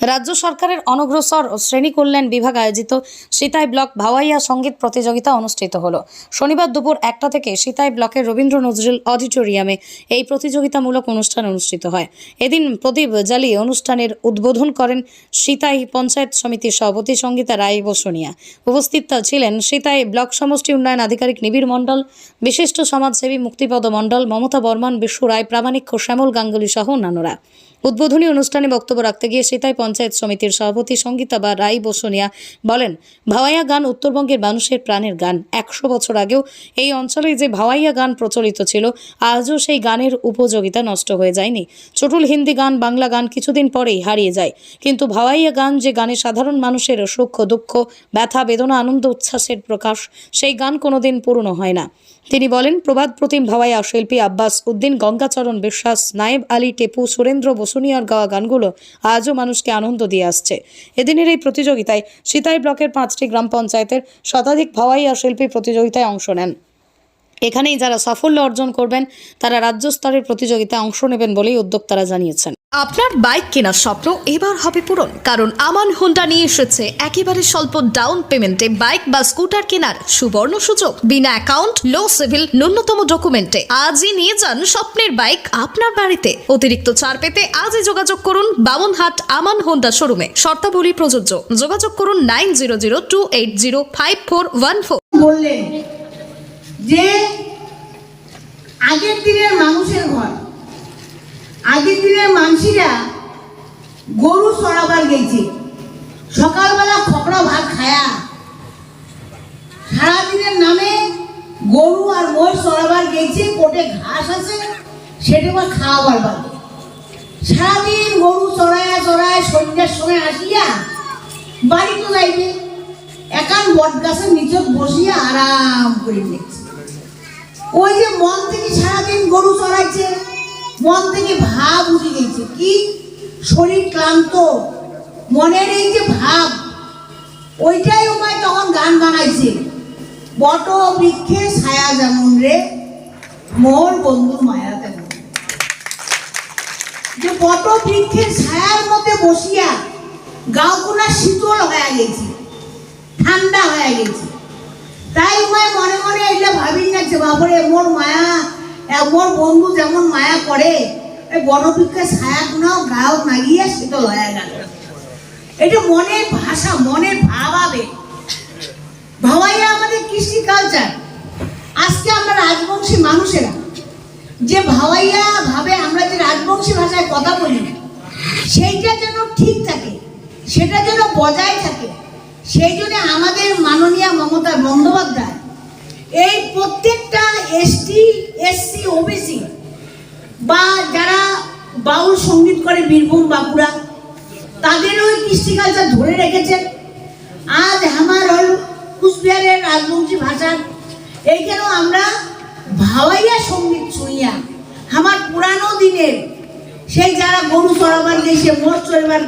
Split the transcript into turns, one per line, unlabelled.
রাজ্য সরকারের অনগ্রসর শ্রেণি কল্যাণ বিভাগ আয়োজিত সীতাই ব্লক ভাওয়াইয়া সংগীত প্রতিযোগিতা অনুষ্ঠিত হলো। শনিবার দুপুর একটা থেকে সীতাই ব্লকের রবীন্দ্র নজরুল অডিটোরিয়ামে এই প্রতিযোগিতামূলক অনুষ্ঠান অনুষ্ঠিত হয়। এদিন প্রদীপ জ্বালিয়ে অনুষ্ঠানের উদ্বোধন করেন সীতাই পঞ্চায়েত সমিতির সভাপতি সঙ্গীতা রায় বসুনিয়া। উপস্থিত ছিলেন সীতাই ব্লক সমষ্টি উন্নয়ন আধিকারিক নিবিড় মণ্ডল, বিশিষ্ট সমাজসেবী মুক্তিপদ মণ্ডল মমতা বর্মন বিশ্ব রায়, প্রামাণিক শ্যামল গাঙ্গুলি সহ অন্যান্যরা। উদ্বোধনী অনুষ্ঠানে বক্তব্য রাখতে গিয়ে সেতাই পঞ্চায়েত সমিতির সভাপতি সঙ্গীতা বা রাই বসুনিয়া বলেন, ভাওয়াইয়া গান উত্তরবঙ্গের মানুষের প্রাণের গান। একশো বছর আগেও এই অঞ্চলে যে ভাওয়াইয়া গান প্রচলিত ছিল, আজও সেই গানের উপযোগিতা নষ্ট হয়ে যায়নি। চটুল হিন্দি গান, বাংলা গান কিছুদিন পরেই হারিয়ে যায়। কিন্তু ভাওয়াইয়া গান, যে গানে সাধারণ মানুষের সুখ, দুঃখ, ব্যথা, বেদনা, আনন্দ, উচ্ছ্বাসের প্রকাশ, সেই গান কোনোদিন পুরনো হয় না। তিনি বলেন প্রবাদ প্রতিম ভাওয়াইয়া শিল্পী আব্বাস উদ্দিন, গঙ্গাচরণ বিশ্বাস, নায়েব আলী টেপু, সুরেন্দ্র বসুনিয়ার গাওয়া গানগুলো আজও মানুষকে আনন্দ দিয়ে আসছে। এদিনের এই প্রতিযোগিতায় সিতাই ব্লকের পাঁচটি গ্রাম পঞ্চায়েতের শতাধিক ভাওয়াইয়া শিল্পী প্রতিযোগিতায় অংশ নেন। এখানেই যারা সাফল্য অর্জন করবেন তারা রাজ্য স্তরের প্রতিযোগিতায় অংশ নেবেন বলেই উদ্যোক্তারা জানিয়েছেন।
আপনার বাইক কেনার স্বপ্ন এবার হবে পূরণ কারণ আমান হোন্ডা নিয়ে এসেছে একেবারে স্বল্প ডাউন পেমেন্টে বাইক বা স্কুটার কেনার সুবর্ণ সুযোগ। বিনা অ্যাকাউন্ট লো সিভিল ন্যূনতম ডকুমেন্টে। আজই নিয়ে যান স্বপ্নের বাইক আপনার বাড়িতে। অতিরিক্ত ছাড় পেতে আজই যোগাযোগ করুন বামনহাট আমান হোন্ডা শোরুমে। শর্তাবলী প্রযোজ্য। যোগাযোগ করুন nine zero zero two eight zero five four one four.
বললেন যে আগের দিনের মানুষের ঘর, আগের দিনের মানসিরা গরু চড়াবার গেছে, সকালবেলা খপড়া ভাত খায়া, সারাদিনের নামে গরু আর মোষ চড়াবার গেছে, কোটে ঘাস আছে, সেটা আবার খাওয়াবার পাবে সারাদিন গরু চড়ায় চড়ায় সন্ধ্যার সময় আসিয়া বাড়ি তো যাইবে, একান বট গাছের নিচে বসিয়া আরাম করে দেখছে। ওই যে মন থেকে সারাদিন গরু চড়াইছে, মন থেকে ভাব উঠে গেছে। কি? শরীর ক্লান্ত। মনের এই যে ভাব, ওইটাই উমায় তখন গান বানাইছে। বট বৃক্ষে ছায়া যেমন রে, মোর বন্ধু মায়া তেমন। যে বট বৃক্ষের ছায়ার মধ্যে বসিয়া গাঁওগুলা শীতল হয়ে গেছে, ঠান্ডা হয়ে গেছে। তাই উমায় মনে মনে এটা ভাবি যাচ্ছে বাপরে মোর মায়া মোর বন্ধু যেমন মায়া করে এই বনবৃক্ষের ছায়া গুণাও গাও নাগিয়ে শীতল হয়ে গেল এটা মনের ভাষা মনের ভাব আবেগ ভাবাইয়া আমাদের কৃষ্টি কালচার আজকে আমরা রাজবংশী মানুষেরা, যে ভাবাইয়া ভাবে আমরা যে রাজবংশী ভাষায় কথা বলি, সেইটা যেন ঠিক থাকে, সেটা যেন বজায় থাকে। সেই জন্য আমাদের মাননীয় মমতা বন্দ্যোপাধ্যায়, এই প্রত্যেকটা এসটি, এসসি, ওবিসি বা যারা বাউল সংগীত করে বীরভূম বাঁকুড়া তাদের ওই কৃষ্টি কালচার ধরে রেখেছেন। আজ আমার হল কুচবিহারের রাজবংশী ভাষার এইখানেও আমরা ভাওয়াইয়া সংগীত শুনিয়া, আমার পুরানো দিনের সেই যারা গরু চড়াবার গেছে মোষ চড়াবার